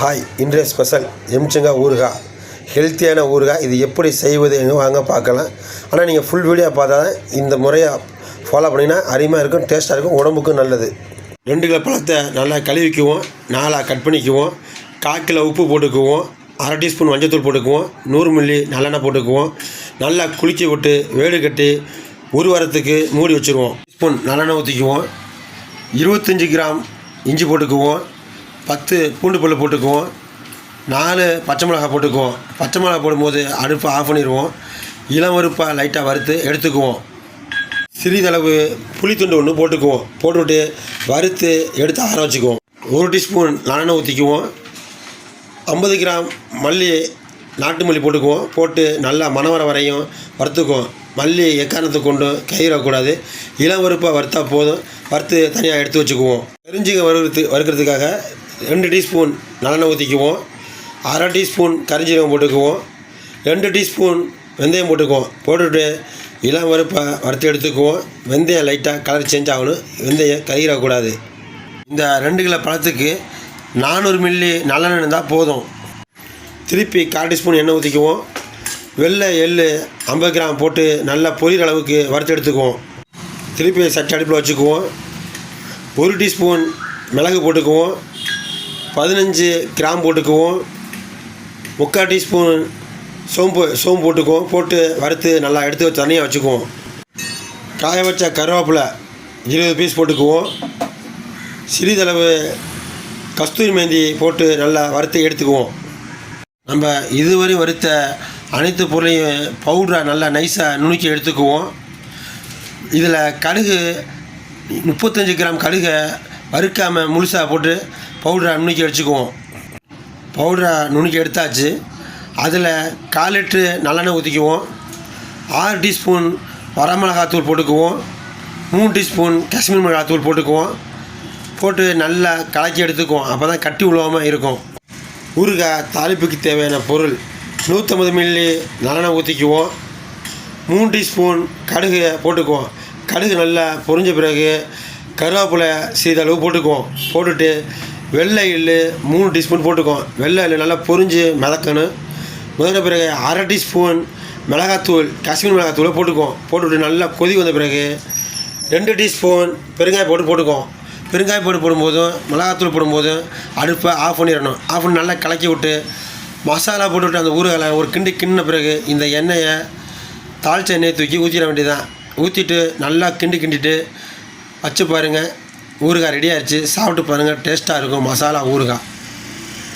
Hi இன்றைய special எம்ச்சங்கா ஊறுகாய் ஹெல்த்தியான ஊறுகாய் இது எப்படி செய்வது வாங்க பார்க்கலாம். ஆனால் நீங்கள் ஃபுல் வீடியோ பார்த்தா தான் இந்த முறையை ஃபாலோ பண்ணிங்கன்னா அருமையாக இருக்கும் டேஸ்ட்டாக இருக்கும் உடம்புக்கும் நல்லது. ரெண்டு கிலோ பழத்தை நல்லா கழுவிக்குவோம் நாலாக கட் பண்ணிக்குவோம் கால் கிலோ உப்பு போட்டுக்குவோம் அரை டீஸ்பூன் மஞ்சத்தூள் போட்டுக்குவோம் நூறு மில்லி நல்லெண்ணெய் போட்டுக்குவோம். நல்லா குளிக்க விட்டு வேடு கட்டி ஒரு வாரத்துக்கு மூடி வச்சுருவோம். ஸ்பூன் நல்லெண்ணெய் ஊற்றிக்குவோம் இருபத்தஞ்சி கிராம் இஞ்சி போட்டுக்குவோம். பத்து பூண்டு பல்லு போட்டுக்குவோம். நாலு பச்சை மிளகாய் போட்டுக்குவோம். பச்சை மிளகாய் போடும்போது அடுப்பை ஆஃப் பண்ணிடுவோம். இளம் வறுப்பாக லைட்டாக வறுத்து எடுத்துக்குவோம். சிறிதளவு புளித்துண்டு ஒன்று போட்டுக்குவோம். போட்டுவிட்டு வறுத்து எடுத்து ஆற வச்சுக்குவோம். ஒரு டீஸ்பூன் நல்லெண்ணெய் ஊற்றிக்குவோம் ஐம்பது கிராம் மல்லி நாட்டு மல்லி போட்டுக்குவோம். போட்டு நல்லா மணம் வர வரையும் வறுத்துக்குவோம். மல்லி எக்காரணத்தை கொண்டு கைவிடக்கூடாது இளம் வறுப்பாக வறுத்தா போதும். வறுத்து தனியாக எடுத்து வச்சுக்குவோம். பெருஞ்சீரகம் வறுத்து வறுக்கிறதுக்காக ரெண்டு டீஸ்பூன் நல்லெண்ணெய் ஊற்றிக்குவோம் அரை டீஸ்பூன் கரிஞ்சீரகம் போட்டுக்குவோம். ரெண்டு டீஸ்பூன் வெந்தயம் போட்டுக்குவோம். போட்டுட்டு இளம் வறுப்பை வறுத்து எடுத்துக்குவோம். வெந்தயம் லைட்டாக கலர் சேஞ்ச் ஆகணும். வெந்தயம் கறியிடக்கூடாது இந்த ரெண்டு கிலோ பழத்துக்கு நானூறு மில்லி நல்லெண்ணெய் இருந்தால் போதும். திருப்பி கால் டீஸ்பூன் எண்ணெய் ஊற்றிக்குவோம் வெள்ளை எள் ஐம்பது கிராம் போட்டு நல்லா பொரியிற அளவுக்கு வறுத்து எடுத்துக்குவோம். திருப்பி சட்டி அடுப்பில் வச்சுக்குவோம். ஒரு டீஸ்பூன் மிளகு போட்டுக்குவோம். பதினஞ்சு கிராம் போட்டுக்குவோம். முக்கால் டீஸ்பூன் சோம்பு சோம்பு போட்டுக்குவோம். போட்டு வறுத்து நல்லா எடுத்து தனியாக வச்சுக்குவோம். காய வச்ச கருவேப்பிலை இருபது பீஸ் போட்டுக்குவோம். சிறிதளவு கஸ்தூரி மேந்தி போட்டு நல்லா வறுத்து எடுத்துக்குவோம். நம்ம இதுவரை வறுத்த அனைத்து பொருளையும் பவுடரை நல்லா நைஸாக நுணுக்கி எடுத்துக்குவோம். இதில் கடுகு முப்பத்தஞ்சு கிராம் கடுகை வறுக்காமல் முழுசாக போட்டு பவுடரை நுணுக்கி வச்சுக்குவோம் பவுடரை நுணுக்கி எடுத்தாச்சு. அதில் கால் லிட்ரு நல்லெண்ணெய் ஊற்றிக்குவோம் ஆறு டீஸ்பூன் வரமிளகாத்தூள் போட்டுக்குவோம். மூணு டீஸ்பூன் காஷ்மீர் மிளகாத்தூள் போட்டுக்குவோம். போட்டு நல்லா கலக்கி எடுத்துக்குவோம். அப்போ தான் கட்டி உழுவாமல் இருக்கும். ஊறுகாய் தாளிப்புக்கு தேவையான பொருள் நூற்றம்பது மில்லி நல்லெண்ணெய் ஊற்றிக்குவோம் மூணு டீஸ்பூன் கடுகு போட்டுக்குவோம். கடுகு நல்லா பொரிஞ்ச பிறகு கருவேப்பிலை சிறிதளவு போட்டுக்குவோம். போட்டுட்டு வெள்ளை எள் மூணு டீஸ்பூன் போட்டுக்குவோம். வெள்ளை எள் நல்லா பொரிஞ்சு மிதக்கணும். முதல்ல பிறகு அரை டீஸ்பூன் மிளகாத்தூள் காஷ்மீர் மிளகாத்தூளை போட்டுக்குவோம். போட்டுவிட்டு நல்லா கொதி வந்த பிறகு ரெண்டு டீஸ்பூன் பெருங்காய போட்டு போட்டுக்குவோம். பெருங்காய போட்டு போடும்போதும் மிளகாத்தூள் போடும்போதும் அடுப்பை ஆஃப் பண்ணிடணும். ஆஃப் பண்ணி நல்லா கலக்கி விட்டு மசாலா போட்டுவிட்டு அந்த ஊறுகாயில் ஒரு கிண்டி கிண்டின பிறகு இந்த எண்ணெயை தாளிச்ச எண்ணெயை தூக்கி ஊற்றிட வேண்டியதான் ஊற்றிட்டு நல்லா கிண்டி கிண்டிட்டு வச்சு பாருங்கள் ஊறுகாய் ரெடி ஆயிடுச்சு சாப்பிட்டு பாருங்கள் டேஸ்ட்டாக இருக்கும். மசாலா ஊறுகாய்.